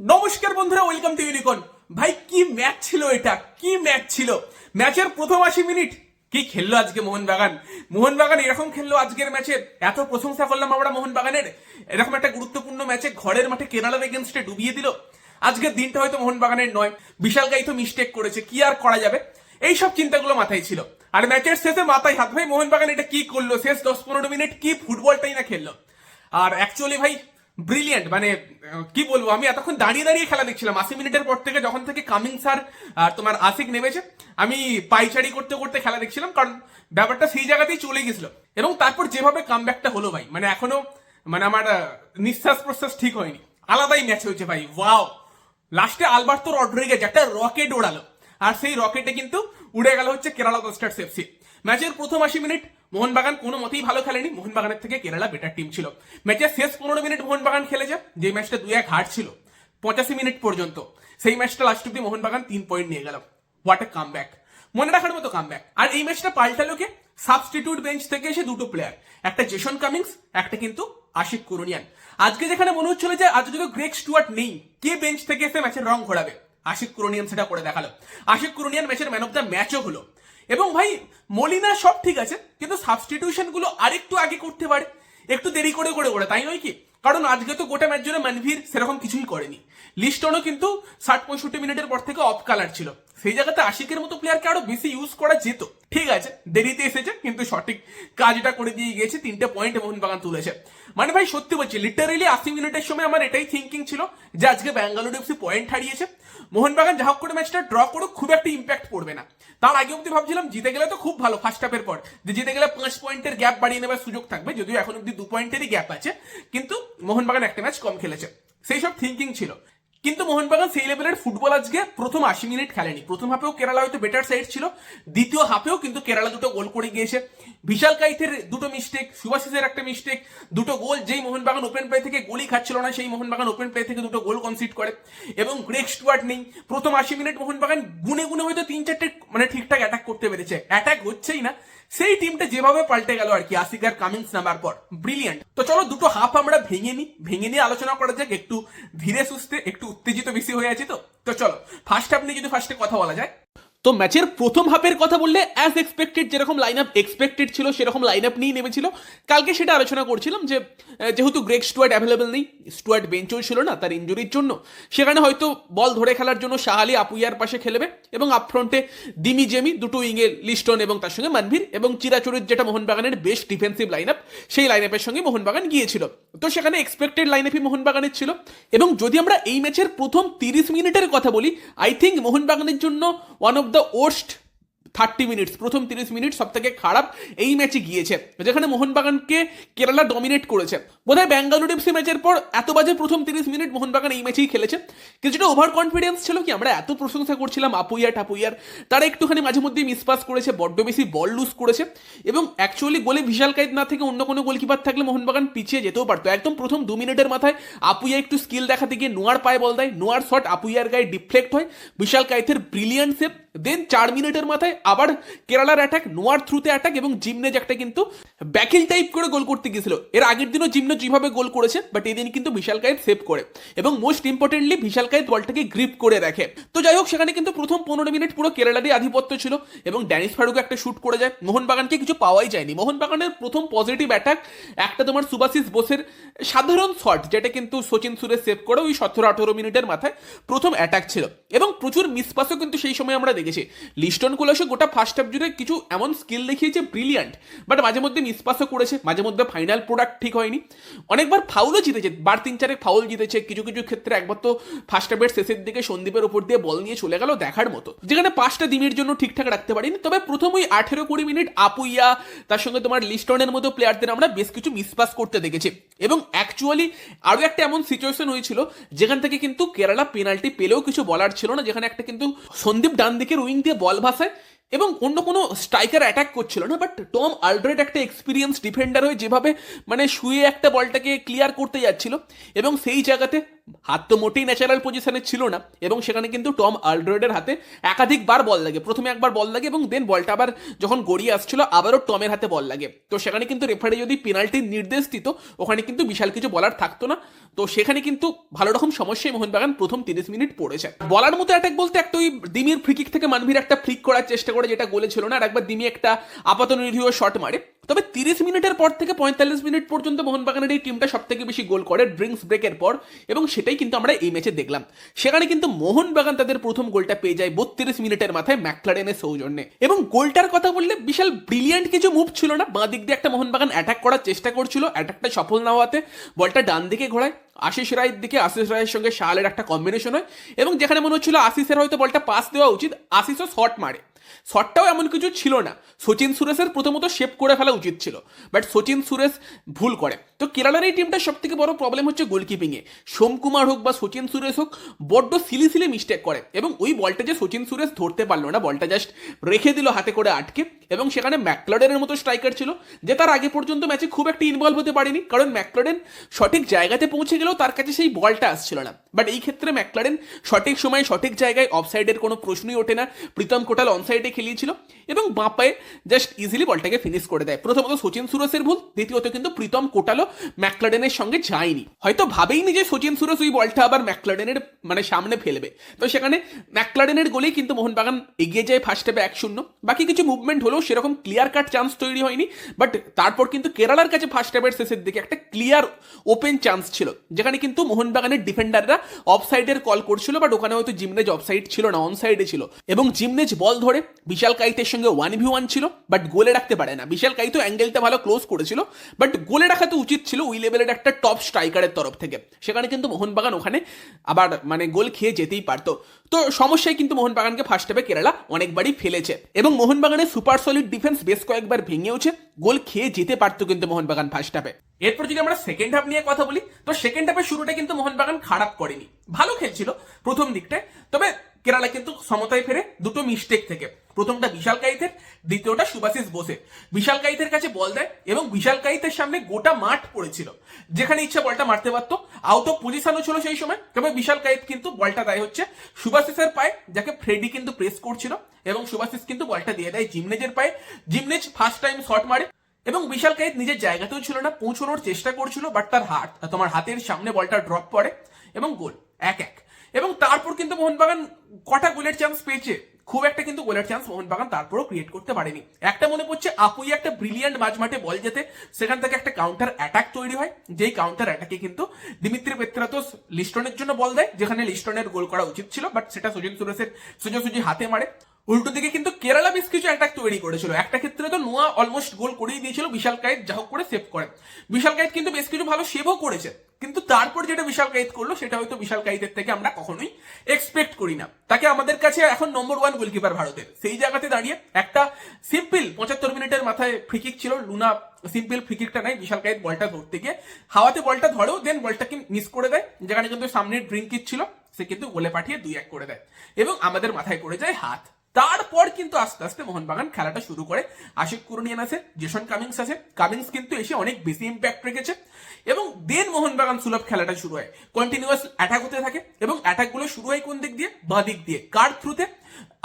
নমস্কার বন্ধুরা welcome to ইউনিকন ভাই, কি ম্যাচ ছিল এটা? কি ম্যাচ ছিল? ম্যাচের প্রথম আশি মিনিট কি খেললো আজকে মোহনবাগান? মোহনবাগান এরকম খেললো আজকের ম্যাচে এত প্রশংসা করলাম আমরা মোহনবাগানের। এরকম একটা গুরুত্বপূর্ণ ম্যাচে ঘরের মাঠে কেরালার এগেনস্টে ডুবিয়ে দিল। আজকের দিনটা হয়তো মোহনবাগানের নয়। বিশাল গাই তো মিস্টেক করেছে। কি আর করা যাবে? এই সব চিন্তাগুলো মাথায় ছিল। আর ম্যাচের শেষে মাথায় হাত ভাই মোহনবাগান এটা কি করল? শেষ দশ পনেরো মিনিট কি ফুটবলটাই না খেললো? আর অ্যাকচুয়ালি ভাই ব্রিলিয়েন্ট মানে কি বলব, আমি এতক্ষণ দাঁড়িয়ে দাঁড়িয়ে খেলা দেখছিলাম। আশি মিনিটের পর থেকে যখন থেকে কামিং স্যার আর তোমার আশিক নেমেছে, আমি পাইচারি করতে করতে খেলা দেখছিলাম, কারণ ব্যাপারটা সেই জায়গাতেই চলে গেছিল। এবং তারপর যেভাবে কামব্যাকটা হলো ভাই মানে এখনও মানে আমার নিঃশ্বাস প্রশ্বাস ঠিক হয়নি। আলাদাই ম্যাচ হয়েছে ভাই ওয়াও লাস্টে আলবার্তো রড্রিগেজ, একটা রকেট ওড়ালো। আর সেই রকেটে কিন্তু উড়ে গেল হচ্ছে কেরালা ব্লাস্টার্স এফসি ম্যাচের প্রথম আশি মিনিট মোহনবাগান কোনো মতেই ভালো খেলেনি। মোহনবাগানের থেকে কেরালা বেটার টিম ছিল। ম্যাচের শেষ পনেরো মিনিট মোহনবাগান খেলেছে, যে ম্যাচটা দুই এক হার ছিল, পঁচাশি মিনিট পর্যন্ত। সেই ম্যাচটা লাস্ট অব্দি মোহনবাগান তিন পয়েন্ট নিয়ে গেল। হোয়াট এ কাম ব্যাক মনে রাখার মতো কাম ব্যাক আর এই ম্যাচটা পাল্টালো কে সাবস্টিটিউট বেঞ্চ থেকে এসে দুটো প্লেয়ার একটা জেসন কামিংস একটা কিন্তু আশিক কুরুনিয়ান। আজকে যেখানে মনে হচ্ছিল যে আজ যদি গ্রেক স্টুয়ার্ট নেই, কে বেঞ্চ থেকে এসে ম্যাচের রং ঘোরাবে? আশিক কুরুনিয়ান সেটা করে দেখাল। আশিক কুরুনিয়ান ম্যাচের ম্যান অফ দ্য ম্যাচও হলো। এবং ভাই, মলিনা সব ঠিক আছে, কিন্তু সাবস্টিটিউশনগুলো আরেকটু আগে করতে পারে। একটু দেরি করে করে করে তাই নয় কি? কারণ আজকে তো গোটা ম্যাচ জন্য মানভীর সেরকম কিছুই করেনি। লিস্টনও কিন্তু ষাট পঁয়ষট্টি মিনিটের পর থেকে অফ কালার ছিল। সেই জায়গাতে আশিকের মতো প্লেয়ারকে আরও বেশি ইউজ করা যেত। ঠিক আছে, দেরিতে এসেছে, কিন্তু সঠিক কাজটা করে দিয়ে গিয়েছে, তিনটে পয়েন্ট মোহনবাগান তুলেছে। মানে ভাই, সত্যি বলছি লিটারেলি আশি মিনিটের সময় আমার এটাই থিঙ্কিং ছিল যে আজকে ব্যাঙ্গালোর এফসি পয়েন্ট হারিয়েছে। মোহনবাগান যা হোক করে ম্যাচটা ড্র করুক, খুব একটা ইম্প্যাক্ট পড়বে না। তার আগে অব্দি ভাবছিলাম জিতে গেলে তো খুব ভালো ফার্স্ট হাফের পর। যে জিতে গেলে পাঁচ পয়েন্টের গ্যাপ বাড়িয়ে নেবার সুযোগ থাকবে, যদিও এখন অব্দি দু পয়েন্টেরই গ্যাপ আছে। কিন্তু মোহনবাগান একটা ম্যাচ কম খেলেছে। সেই সব থিঙ্কিং ছিল। কিন্তু মোহনবাগান সেই লেভেলের ফুটবল আজকে প্রথম আশি মিনিট খেলেনি। প্রথম হাফেও কেরালা হয়তো বেটার সাইড ছিল, দ্বিতীয় হাফেও কিন্তু কেরালা দুটো গোল করে গিয়েছে। বিশাল কাইথের দুটো মিস্টেক সুভাশিসের একটা মিস্টেক দুটো গোল যেই মোহনবাগান ওপেন প্লে থেকে গোলই খাচ্ছিল না, সেই মোহনবাগান ওপেন প্লে থেকে দুটো গোল কনসিড করে। এবং গ্রেক স্টুয়ার্ট নেই। প্রথম আশি মিনিট মোহনবাগান গুনে গুনে হয়তো তিন চারটে মানে ঠিকঠাক অ্যাটাক করতে পেরেছে। অ্যাটাক হচ্ছেই না। সেই টিমটা যেভাবে পাল্টে গেল আর কি আসিকার কামিংস নামার পর। ব্রিলিয়ান্ট তো চলো, দুটো হাফ আমরা ভেঙে নিই ভেঙে নিয়ে আলোচনা করা যাক, একটু ধীরে সুস্থে, একটু উত্তেজিত বেশি হয়ে আছে তো? তো চলো ফার্স্ট আপনি যদি ফার্স্টে কথা বলা যায় তো ম্যাচের প্রথম হাফের কথা বললে অ্যাজ এক্সপেক্টেড যেরকম লাইন আপ এক্সপেক্টেড ছিল, সেরকম লাইন আপ নিয়ে নেমেছিল। কালকে সেটা আলোচনা করছিলাম যে যেহেতু গ্রেক স্টুয়ার্ট অ্যাভেলেবেল নেই স্টুয়ার্ট বেঞ্চও ছিল না, তার ইঞ্জুরির জন্য। সেখানে হয়তো বল ধরে খেলার জন্য শাহালি আপুইয়ার পাশে খেলবে এবং আপফ্রন্টে দিমি জেমি দুটো উইংয়ে লিস্টন এবং তার সঙ্গে মানভীর এবং চিরাচরিত যেটা মোহনবাগানের বেস্ট ডিফেন্সিভ লাইন আপ সেই লাইন আপের সঙ্গে মোহনবাগান গিয়েছিল। তো সেখানে এক্সপেক্টেড লাইন আপই মোহনবাগানের ছিল। এবং যদি আমরা এই ম্যাচের প্রথম তিরিশ মিনিটের কথা বলি আই থিঙ্ক মোহনবাগানের জন্য one of the worst thirty minutes প্রথম তিরিশ মিনিট সব থেকে খারাপ এই ম্যাচে গিয়েছে। যেখানে মোহনবাগানকে কেরালা ডমিনেট করেছে। বোধহয় ব্যাঙ্গালোর এফসি ম্যাচের পর এত বাজে প্রথম তিরিশ মিনিট মোহনবাগান এই ম্যাচেই খেলেছে। কিছুটা ওভার কনফিডেন্স ছিল কি? আমরা এত প্রশংসা করছিলাম আপুইয়া টাপুইয়ার তারা একটুখানি মাঝে মধ্যে মিসপাস করেছে, বড্ড বেশি বল লুজ করেছে। এবং অ্যাকচুয়ালি গোলে বিশাল কাইদ না থেকে অন্য কোনো গোলকিপার থাকলে মোহনবাগান পিছিয়ে যেতেও পারতো। একদম প্রথম দু মিনিটের মাথায় আপুইয়া একটু স্কিল দেখাতে গিয়ে নোয়ার পায়ে বল দেয়। নোয়ার শট আপুইয়ার গায়ে ডিফ্লেক্ট হয়। বিশাল কাইথের ব্রিলিয়ান্ট দেন চার মিনিটের মাথায় আবার কেরালার অ্যাটাক নোয়ার থ্রুতে অ্যাটাক এবং জিমনেজ একটা কিন্তু ব্যাকিল টাইপ করে গোল করতে গিয়েছিল। এর আগের দিনও জিমনে যেভাবে গোল করেছে বাট এদিন কিন্তু বিশাল কায়েত সেভ করে। এবং মোস্ট ইম্পর্টেন্টলি বিশাল কায়েত বলটাকে গ্রিপ করে রাখে। তো যাই হোক, সেখানে কিন্তু প্রথম পনেরো মিনিট পুরো কেরালারই আধিপত্য ছিল এবং ড্যানিস ফারুক একটা শুট করে যায়। মোহনবাগানকে কিছু পাওয়াই যায়নি। মোহনবাগানের প্রথম পজিটিভ অ্যাটাক একটা তোমার সুবাসিস বোসের সাধারণ শট যেটা কিন্তু সচিন সুরেশ সেভ করে ওই সতেরো আঠেরো মিনিটের মাথায় প্রথম অ্যাটাক ছিল। এবং প্রচুর মিসপাসও কিন্তু সেই সময় আমরা দেখেছি লিস্টন কুলাসও গোটা ফার্স্ট হাফ জুড়ে কিছু এমন স্কিল দেখিয়েছে ব্রিলিয়ান্ট বাট মাঝে মধ্যে মিসপাসও করেছে, মাঝে মধ্যে ফাইনাল প্রোডাক্ট ঠিক হয়নি। অনেকবার ফাউলও জিতেছে, বার তিন চারেক ফাউল জিতেছে, কিছু কিছু ক্ষেত্রে একবার তো ফার্স্ট হাফের শেষের দিকে সন্দীপের উপর দিয়ে বল নিয়ে চলে গেল দেখার মতো। যেখানে পাঁচটা দিনের জন্য ঠিকঠাক রাখতে পারিনি, তবে প্রথম ওই আঠেরো কুড়ি মিনিট আপুইয়া, তার সঙ্গে তোমার লিস্টনের মতো প্লেয়ারদের আমরা বেশ কিছু মিসপাস করতে দেখেছি। এবং অ্যাকচুয়ালি আরও একটা এমন সিচুয়েশন হয়েছিল, যেখান থেকে কিন্তু কেরালা পেনাল্টি পেলেও কিছু বলার ছিল না, যেখানে একটা কিন্তু সন্দীপ ডান দিকের উইং দিয়ে বল ভাসায় এবং অন্য কোনো স্ট্রাইকার অ্যাটাক করছিল না বাট টম আলড্রেড একটা এক্সপিরিয়েন্স ডিফেন্ডার হয়ে যেভাবে মানে শুয়ে একটা বলটাকে ক্লিয়ার করতে যাচ্ছিল এবং সেই জায়গাতে হাত তো মোটেই ন্যাচারাল পজিশনে ছিল না এবং সেখানে কিন্তু টম আলড্রয়েডের হাতে একাধিকবার বল লাগে। প্রথমে একবার বল লাগে এবং দেন বলটা আবার যখন গড়িয়ে আসছিল, আবারও টমের হাতে বল লাগে। তো সেখানে কিন্তু রেফারি যদি পেনাল্টির নির্দেশ দিত, ওখানে কিন্তু বিশাল কিছু বলার থাকতো না। তো সেখানে কিন্তু ভালো রকম সমস্যায় মোহনবাগান প্রথম তিরিশ মিনিট পড়েছে। বলার মতো অ্যাটাক বলতে একটা ওই দিমির ফ্রিকিক থেকে মানভীর একটা ফ্লিক করার চেষ্টা করে, যেটা গোলে ছিল না, আর একবার দিমি একটা আপাত নিরীহ শট মারে। তবে তিরিশ মিনিটের পর থেকে পঁয়তাল্লিশ মিনিট পর্যন্ত মোহনবাগানের এই টিমটা সব থেকে বেশি গোল করে ড্রিঙ্কস ব্রেকের পর, এবং সেটাই কিন্তু আমরা এই ম্যাচে দেখলাম। সেখানে কিন্তু মোহনবাগান তাদের প্রথম গোলটা পেয়ে যায় বত্রিশ মিনিটের মাথায় ম্যাকলারেনের সৌজন্যে। এবং গোলটার কথা বললে বিশাল ব্রিলিয়ান্ট কিছু মুভ ছিল না। বাঁ দিক দিয়ে একটা মোহনবাগান অ্যাটাক করার চেষ্টা করছিল অ্যাটাকটা সফল না হওয়াতে। বলটা ডান দিকে ঘোরায়, আশিস রায়ের দিকে, আশিস রায়ের সঙ্গে শালের একটা কম্বিনেশন হয়, এবং যেখানে মনে হচ্ছিল আশিসের হয়তো বলটা পাস দেওয়া উচিত, আশিসও শট মারে। শটটাও এমন কিছু ছিল না। সচিন সুরেশের প্রথমত শেপ করে ফেলা উচিত ছিল। বাট সচিন সুরেশ ভুল করে। তো কেরালার এই টিমটার সব থেকে বড় প্রবলেম হচ্ছে গোলকিপিংয়ে সোমকুমার হোক বা সচিন সুরেশ হোক, বড্ড সিলি সিলি মিস্টেক করে। এবং ওই বলটা যে সচিন সুরেশ ধরতে পারল না বলটা জাস্ট রেখে দিল হাতে করে আটকে। এবং সেখানে ম্যাকলাডেনের মতো স্ট্রাইকার ছিল, যে তার আগে পর্যন্ত ম্যাচে খুব একটা ইনভলভ হতে পারেনি। কারণ ম্যাকলাডেন সঠিক জায়গাতে পৌঁছে গেলেও তার কাছে সেই বলটা আসছিল না। বাট এই ক্ষেত্রে ম্যাকলাডেন সঠিক সময়ে সঠিক জায়গায় অফসাইডের কোনো প্রশ্নই ওঠে না। প্রীতম কোটাল অনসাইডে খেলিয়েছিল এবং বাঁ পায়ে জাস্ট ইজিলি বলটাকে ফিনিশ করে দেয়। প্রথমত সচিন সুরসের ভুল, দ্বিতীয়ত কিন্তু প্রীতম কোটালও ম্যাকলাডেনের সঙ্গে যায়নি। হয়তো ভাবেইনি যে সচিন সুরস ওই বলটা আবার ম্যাকলাডেনের মানে সামনে ফেলবে। তো সেখানে ম্যাকলাডেনের গোলেই কিন্তু মোহনবাগান এগিয়ে যায় ফার্স্ট হাফে এক শূন্য। বাকি কিছু মুভমেন্ট হলেও সেরকম ক্লিয়ার কাট চান্স তৈরি হয়নি বাট তারপর কিন্তু কেরালার কাছে ফার্স্ট হাফের শেষের দিকে একটা ক্লিয়ার ওপেন চান্স ছিল, যেখানে কিন্তু মোহনবাগানের ডিফেন্ডাররা অফ সাইডের কল করছিল বাট ওখানে হয়তো জিমনেজ অফ সাইড ছিল না অন সাইডে ছিল। এবং জিমনেজ বল ধরে বিশাল কাইতের সঙ্গে ওয়ান ভি ওয়ান ছিল বাট গোলে রাখতে পারে না। বিশাল কাইতো অ্যাঙ্গেলটা ভালো ক্লোজ করেছিল বাট গোলে রাখা তো উচিত ছিল ওই লেভেলের একটা টপ স্ট্রাইকারের তরফ থেকে। সেখানে কিন্তু মোহনবাগান ওখানে আবার মানে গোল খেয়ে যেতেই পারতো। তো সমস্যায় কিন্তু মোহনবাগানকে ফার্স্ট হাফে কেরালা অনেকবারই ফেলেছে, এবং মোহনবাগানের সুপার সলিড ডিফেন্স বেশ কয়েকবার ভেঙে ভেঙেওছে, গোল খেয়ে যেতে পারতো কিন্তু মোহনবাগান ফার্স্ট হাফে এরপর যদি আমরা সেকেন্ড হাফ নিয়ে কথা বলি, তো সেকেন্ড হাফের শুরুটা কিন্তু মোহনবাগান খারাপ করেনি। ভালো খেলছিল প্রথম দিকটায়, তবে কেরালা কিন্তু সমতায় ফেরে দুটো মিস্টেক থেকে। প্রথমটা বিশাল কাইতের, দ্বিতীয়টা সুভাশিস বোসে বিশাল কাইতের কাছে বল দেয় এবং বিশাল কাইতের সামনে গোটা মাঠ পড়েছিল। যেখানে ইচ্ছা বলটা মারতে পারতো। আউট অফ পজিশনও ছিল সেই সময়, তবে বিশাল কাইত কিন্তু বলটা দেয় হচ্ছে সুভাশিসের পায়ে, যাকে ফ্রেডি কিন্তু প্রেস করছিল এবং সুভাশিস কিন্তু বলটা দিয়ে দেয় জিমনেজের পায়ে। জিমনেজ ফার্স্ট টাইম শট মারে এবং বিশাল কাইত নিজের জায়গাতেও ছিল না, পৌঁছানোর চেষ্টা করছিল বাট তার হাত, তোমার হাতের সামনে বলটা ড্রপ পড়ে এবং গোল, এক এক। এবং তারপর কিন্তু মোহনবাগান কটা গোলের চান্স পেয়েছে? খুব একটা কিন্তু গোলের চান্স মোহনবাগান তারপরও ক্রিয়েট করতে পারেনি। একটা মনে পড়ছে, আপুই একটা ব্রিলিয়ান্ট মাঝ মাঠে বল যেতে সেখান থেকে একটা কাউন্টার অ্যাটাক তৈরি হয়। যেই কাউন্টার অ্যাটাকে কিন্তু দিমিত্রি পেত্রাতোস লিস্টনের জন্য বল দেয়, যেখানে লিস্টনের গোল করা উচিত ছিল বাট সেটা সুজিন সুরেশের সোজাসুজি হাতে মারে। উল্টো দিকে কিন্তু কেরালা বেশ কিছু অ্যাটাক তৈরি করেছিল। একটা ক্ষেত্রে তো নোয়া অলমোস্ট গোল করেই দিয়েছিল, বিশাল কায়েত যা করে সেভ করে। বিশাল কায়েত কিন্তু বেশ কিছু ভালো সেভও করেছে। কিন্তু তারপর যেটা বিশাল কায়েত করল, সেটা হয়তো বিশাল কায়েতের থেকে আমরা কখনোই এক্সপেক্ট করি না। তাকে আমাদের কাছে এখন নম্বর ওয়ান গোলকিপার ভারতের। সেই জায়গাতে দাঁড়িয়ে একটা সিম্পল পঁচাত্তর মিনিটের মাথায় ফ্রিকিক ছিল। লুনা সিম্পল ফ্রিকিকটা নাই বিশাল কায়েত বলটা ধরতে গিয়ে। হাওয়াতে বলটা ধরেও দেন বলটাকে মিস করে দেয়। যেখানে কিন্তু সামনের ড্রিঙ্কিট ছিল, সে কিন্তু গোলে পাঠিয়ে দুই এক করে দেয়। এবং আমাদের মাথায় পড়ে যায় হাত। তারপর কিন্তু আস্তে আস্তে মোহনবাগান খেলাটা শুরু করে। আশিক কুরুনিয়ান আছে, জেসন কামিংস আছে। কামিংস কিন্তু এসে অনেক বেশি ইম্প্যাক্ট রেখেছে। এবং দেন মোহনবাগান সুলভ খেলাটা শুরু হয়। কন্টিনিউয়াস অ্যাটাক হতে থাকে এবং অ্যাটাকগুলো শুরু হয় কোন দিক দিয়ে? বা দিক দিয়ে। কার থ্রুতে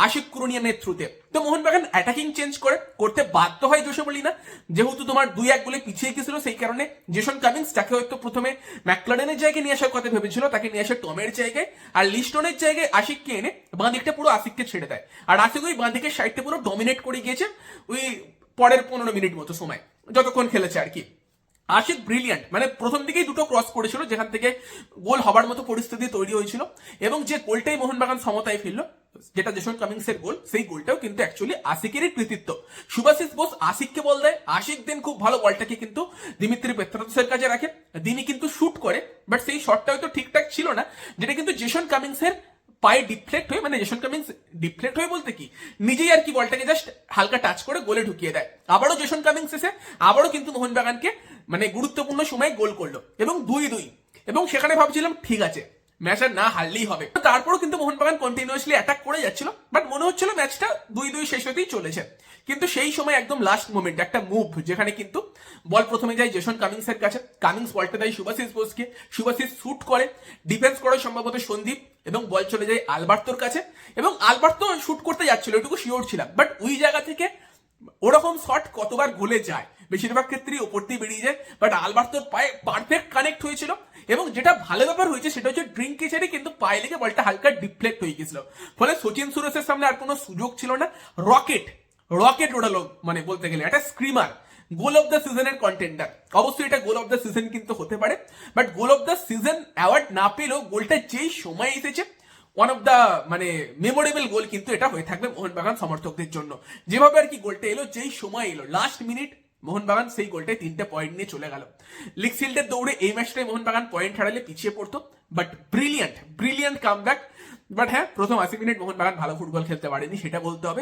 আশিক কুরনিয়ানের থ্রুতে তো মোহনবাগান অ্যাটাকিং চেঞ্জ করে, করতে বাধ্য হয় জোসে বলি না যেহেতু তোমার দুই এক গোলে পিছিয়ে গেছিল সেই কারণে জেসন কামিংস তাকে হয়তো প্রথমে ম্যাকলাডেনের জায়গায় নিয়ে আসার কথা ভেবেছিল, তাকে নিয়ে আসে টমের জায়গায়। আর লিস্টনের জায়গায় আশিককে এনে বাঁ দিকটা পুরো আশিককে ছেড়ে দেয়। আর আশিক ওই বাঁ দিকের সাইডটা পুরো ডমিনেট করে গিয়েছে ওই পরের পনেরো মিনিট মতো সময়, যতক্ষণ খেলেছে আর কি। আশিক ব্রিলিয়ান্ট মানে প্রথম দিকেই দুটো ক্রস করেছিল, যেখান থেকে গোল হবার মতো পরিস্থিতি তৈরি হয়েছিল, এবং যে গোলটাই মোহনবাগান সমতায় ফিরলো, যেটা জেসন কামিংস এর গোল, সেই গোলটাও কিন্তু অ্যাকচুয়ালি আশিকেরই কৃতিত্ব। সুভাশিস বোস আশিককে বল দেয়, আশিক দিন খুব ভালো বলটাকে কিন্তু দিমিত্রি পেত্রাতসের কাছে রাখে দিনি কিন্তু শুট করে বাট সেই শটটা হয়তো ঠিকঠাক ছিল না, যেটা কিন্তু জেসন কামিংস এর পায়ে ডিফ্লেক্ট হয়ে মানে জেসন কামিংস ডিফ্লেক্ট হয়ে বলতে কি, নিজেই আর কি বলটাকে জাস্ট হালকা টাচ করে গোলে ঢুকিয়ে দেয়। আবারও জেসন কামিংস এসে, আবারও কিন্তু মোহনবাগানকে মানে গুরুত্বপূর্ণ সময় গোল করল। এবং দুই দুই। এবং সেখানে ভাবছিলাম, ঠিক আছে, ম্যাচ আর না হারলেই হবে। তারপরও কিন্তু মোহনবাগান কন্টিনিউয়াসলি অ্যাটাক করে যাচ্ছিল। বাট মনে হচ্ছিল ম্যাচটা দুই দুই শেষ হতেই চলেছে। কিন্তু সেই সময় একদম লাস্ট মোমেন্ট একটা মুভ যেখানে কিন্তু বল প্রথমে যায় জেসন কামিংসের কাছে। কামিংস বলটা দেয় সুভাশিস বোসকে। সুভাশিস শুট করে ডিফেন্স করে সম্ভবত সন্দীপ, এবং বল চলে যায় আলবার্তোর কাছে। এবং আলবার্তো শুট করতে যাচ্ছিল, এটুকু শিওর ছিলাম। বাট ওই জায়গা থেকে ওরকম শট কতবার গোলে যায় বেশিরভাগ ক্ষেত্রেই ওপর দিয়ে বেরিয়ে যায় বাট আলবার্তোর পায়ে পারফেক্ট কানেক্ট হয়েছিল, এবং যেটা ভালো ব্যাপার হয়েছে সেটা হচ্ছে ড্রিঙ্ক কেচারে কিন্তু পায়ে লেগে বলটা হালকা ডিফ্লেক্ট হয়ে গেছিল। ফলে সচিন সুরেশের সামনে আর কোনো সুযোগ ছিল না। রকেট রকেট ওড়ালো মানে বলতে গেলে, একটা স্ক্রিমার গোল অফ দ্য সিজনের কন্টেন্ডার অবশ্যই এটা গোল অফ দ্য সিজন কিন্তু হতে পারে but goal of the season award না পেলেও গোলটা যেই সময় এসেছে ওয়ান অফ দ্য মানে মেমোরেবল গোল কিন্তু এটা হয়ে থাকবে মোহনবাগান সমর্থকদের জন্য। যেভাবে আর কি গোলটা এলো, যেই সময় এলো লাস্ট মিনিট মোহনবাগান সেই গোলটায় তিনটে পয়েন্ট নিয়ে চলে গেল। লিগ ফিল্ডের দৌড়ে এই ম্যাচটায় মোহনবাগান পয়েন্ট হারালে পিছিয়ে পড়তো but brilliant brilliant come back but হ্যাঁ প্রথম আশি মিনিট মোহনবাগান ভালো ফুটবল খেলতে পারেনি, সেটা বলতে হবে।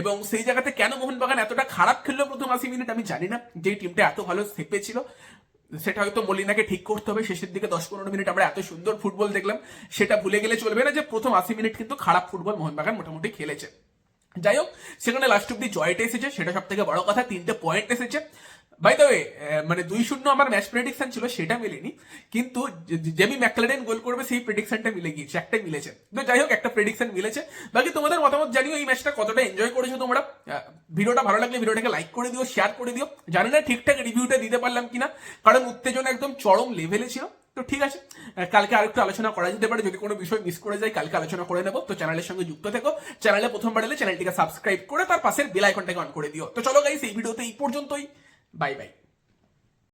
এবং সেই জায়গাতে কেন মোহনবাগান এতটা খারাপ খেললো প্রথম আশি মিনিট আমি জানি না। যে টিমটা এত ভালো ছিল, সেটা হয়তো মলিনাকে ঠিক করতে হবে। শেষের দিকে দশ পনেরো মিনিট আমরা এত সুন্দর ফুটবল দেখলাম, সেটা ভুলে গেলে চলবে না যে প্রথম আশি মিনিট কিন্তু খারাপ ফুটবল মোহনবাগান মোটামুটি খেলেছে। যাই হোক সেখানে লাস্ট অব্দি জয়টা এসেছে, সেটা সব থেকে বড় কথা, তিনটে পয়েন্ট এসেছে। বাই দ্য ওয়ে মানে দুই শূন্য আমার ম্যাচ প্রেডিকশন ছিল, সেটা মেলেনি। কিন্তু জেমি ম্যাকলেডেন গোল করবে, সেই প্রেডিকশনটা মিলে গিয়েছে, একটাই মিলেছে। তো যাই হোক, একটা প্রেডিকশন মিলেছে। বাকি তোমাদের মতামত জানিও এই ম্যাচটা কতটা এনজয় করেছ তোমরা। ভিডিওটা ভালো লাগলে ভিডিওটাকে লাইক করে দিও শেয়ার করে দিও। জানি না ঠিকঠাক রিভিউটা দিতে পারলাম কিনা, কারণ উত্তেজনা একদম চরম লেভেলে ছিল। তো ঠিক আছে কালকে আরেকটু আলোচনা করা যেতে পারে, যদি কোনো বিষয় মিস করে যায়, কালকে আলোচনা করে নেব। তো চ্যানেলের সঙ্গে যুক্ত থেকো। চ্যানেলে প্রথমবার এলে চ্যানেলটিকে সাবস্ক্রাইব করে, তার পাশের বেল আইকনটাকে অন করে দিও। তো চলো গাইস এই ভিডিওতে এই পর্যন্তই। Bye bye